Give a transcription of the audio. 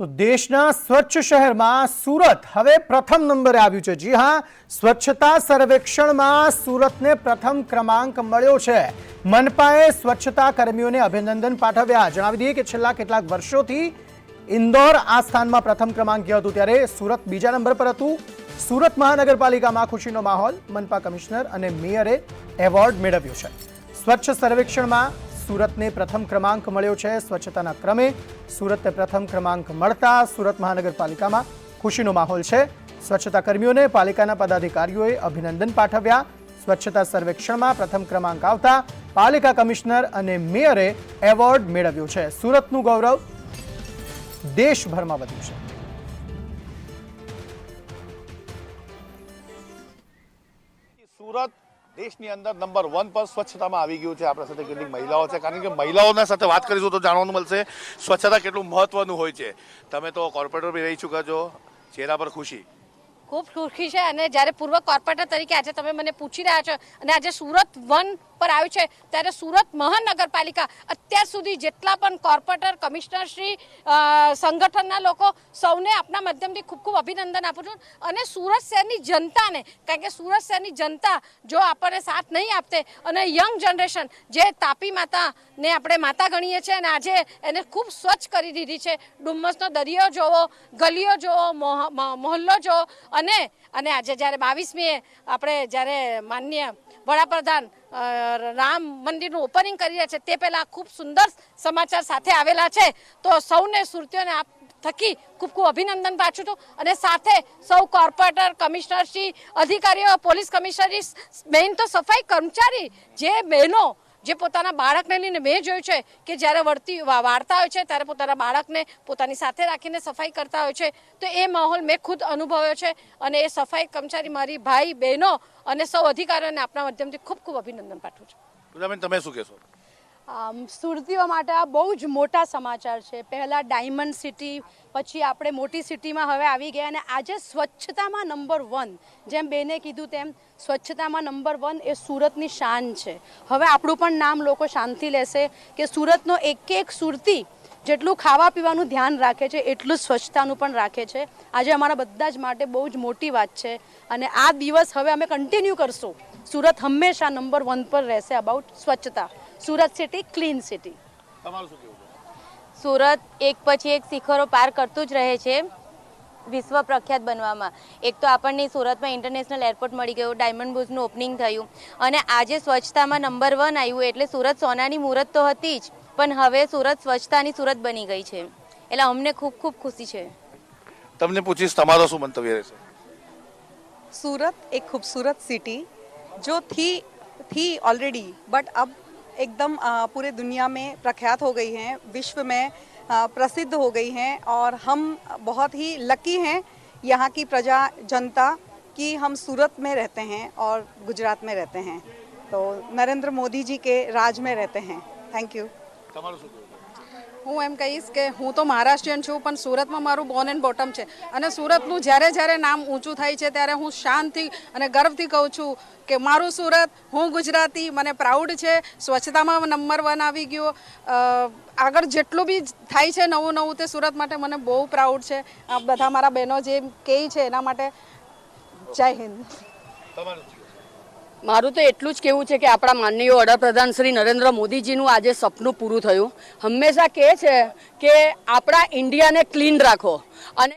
તો દેશના સ્વચ્છ શહેરમાં સુરત હવે પ્રથમ નંબરે આવ્યું છે. જી હા, સ્વચ્છતા સર્વેક્ષણમાં સુરતને પ્રથમ ક્રમાંક મળ્યો છે. મનપાએ સ્વચ્છતા કર્મીઓને અભિનંદન પાઠવ્યા. જણાવી દઈએ કે છેલ્લા કેટલાક વર્ષોથી ઇન્દોર આ સ્થાનમાં પ્રથમ ક્રમાંકીય હતું ત્યારે સુરત બીજા નંબર પર હતું. સુરત મહાનગરપાલિકામાં ખુશીનો માહોલ મનપા કમિશનર અને મેયરે એવોર્ડ મેળવ્યો છે. સ્વચ્છ સર્વેક્ષણમાં સુરતને પ્રથમ ક્રમાંક મળ્યો છે સ્વચ્છતાના ક્રમે. સુરતને પ્રથમ ક્રમાંક મળતા સુરત મહાનગરપાલિકામાં ખુશીનો માહોલ છે. સ્વચ્છતા કર્મીઓને પાલિકાના પદાધિકારીઓએ અભિનંદન પાઠવ્યા. સ્વચ્છતા સર્વેક્ષણમાં પ્રથમ ક્રમાંક આવતા પાલિકા કમિશનર અને મેયરે એવોર્ડ મેળવ્યો છે. સુરતનું ગૌરવ દેશભરમાં વધ્યું છે. સુરત દેશની અંદર નંબર વન પર સ્વચ્છતામાં આવી ગયું છે. આપણા સાથે કેટલીક મહિલાઓ છે. કારણ કે મહિલાઓના સાથે વાત કરીશું તો જાણવાનું મળશે સ્વચ્છતા કેટલું મહત્વનું હોય છે. તમે તો કોર્પોરેટર બી રહી ચૂક્યા છો. ચહેરા પર ખુશી. ખૂબ ખુશી છે અને જ્યારે પૂર્વ કોર્પોરેટર તરીકે આજે તમે મને પૂછી રહ્યા છો અને આજે સુરત વન પર આવ્યું છે. ત્યારે સુરત મહાનગરપાલિકા અત્યાર સુધી જેટલા પણ કોર્પોરેટર, કમિશનર શ્રી સંગઠનના લોકો સૌને આપના માધ્યમથી ખૂબ ખૂબ અભિનંદન આપું છું. અને સુરત શહેરની જનતાને, કારણ કે સુરત શહેરની જનતા જો આપણને સાથ નહીં આપતે અને યંગ જનરેશન જે તાપી માતાને આપણે માતા ગણીએ છીએ અને આજે એને ખૂબ સ્વચ્છ કરી દીધી છે. ડુમ્મસનો દરિયો જોવો, ગલીઓ જોવો મોહ- મોહલ્લો જોવો અને અને આજે જ્યારે બાવીસમીએ આપણે જ્યારે માન્ય વડાપ્રધાન રામ મંદિરનું ઓપનિંગ કરી રહ્યા છે તે પહેલાં ખૂબ સુંદર સમાચાર સાથે આવેલા છે. તો સૌને સુરતીઓને આપ થકી ખૂબ ખૂબ અભિનંદન પાછું છું. અને સાથે સૌ કોર્પોરેટર કમિશનરશ્રી અધિકારીઓ, પોલીસ કમિશનરી મેઇન તો સફાઈ કર્મચારી જે બહેનો જે પોતાના બાળકને લઈને મેં જોયું છે કે જ્યારે વળતી વાળતા હોય છે, ત્યારે પોતાના બાળકને પોતાની સાથે રાખીને સફાઈ કરતા હોય છે. તો એ માહોલ મેં ખુદ અનુભવ્યો છે અને એ સફાઈ કર્મચારી મારી ભાઈ બહેનો અને સૌ અધિકારીઓને આપણા માધ્યમથી ખૂબ ખૂબ અભિનંદન પાઠવું છું. તમે શું કહેશો? સુરતીઓ માટે આ બહુ જ મોટા સમાચાર છે. પહેલાં ડાયમંડ સિટી, પછી આપણે મોટી સિટીમાં હવે આવી ગયા અને આજે સ્વચ્છતામાં નંબર વન. જેમ બેને કીધું તેમ, સ્વચ્છતામાં નંબર વન એ સુરતની શાન છે. હવે આપણું પણ નામ લોકો શાંતિ લેશે કે સુરતનો એક એક સુરતી જેટલું ખાવા પીવાનું ધ્યાન રાખે છે, એટલું સ્વચ્છતાનું પણ રાખે છે. આજે અમારા બધા જ માટે બહુ જ મોટી વાત છે. અને આ દિવસ હવે અમે કન્ટિન્યુ કરશું. સુરત હંમેશા નંબર વન પર રહેશે અબાઉટ સ્વચ્છતા. Surat city clean city. Surat એક પછી એક શિખરો પાર કરતું જ રહે છે વિશ્વ પ્રખ્યાત બનવામાં. એક તો આપણને સુરતમાં ઇન્ટરનેશનલ એરપોર્ટ મળી ગયું ડાયમંડ બુઝનું ઓપનિંગ થયું અને આજે સ્વચ્છતામાં નંબર વન આવ્યું એટલે સુરત સોનાની મુહૂર્ત તો હતી જ પણ હવે સુરત સ્વચ્છતાની સુરત બની ગઈ છે. એટલે અમને ખૂબ ખૂબ ખુશી છે. તમને પૂછીશ તમારો શું મંતવ્ય રહેશે? સુરત એક ખૂબસૂરત સિટી જો થી થી ઓલરેડી બટ અબ एकदम पूरे दुनिया में प्रख्यात हो गई हैं, विश्व में प्रसिद्ध हो गई हैं और हम बहुत ही लकी हैं यहाँ की प्रजा, जनता कि हम सूरत में रहते हैं और गुजरात में रहते हैं। तो नरेंद्र मोदी जी के राज में रहते हैं। थैंक यू હું એમ કહીશ કે હું તો મહારાષ્ટ્રીયન છું, પણ સુરતમાં મારું બોર્ન એન્ડ બોટમ છે. અને સુરતનું જ્યારે જ્યારે નામ ઊંચું થાય છે, ત્યારે હું શાનથી અને ગર્વથી કહું છું કે મારું સુરત, હું ગુજરાતી, મને પ્રાઉડ છે, સ્વચ્છતામાં નંબર વન આવી ગયો. આગળ જેટલું બી થાય છે નવું નવું તે સુરત માટે મને બહુ પ્રાઉડ છે. આ બધા મારા બહેનો જે કહે છે એના માટે જય હિન્દ? મારું તો એટલું જ કહેવું છે કે આપણા માનનીય વડાપ્રધાન શ્રી નરેન્દ્ર મોદીજીનું આજે સપનું પૂરું થયું. હંમેશા કહે છે કે આપણા ઇન્ડિયાને ક્લીન રાખો. અને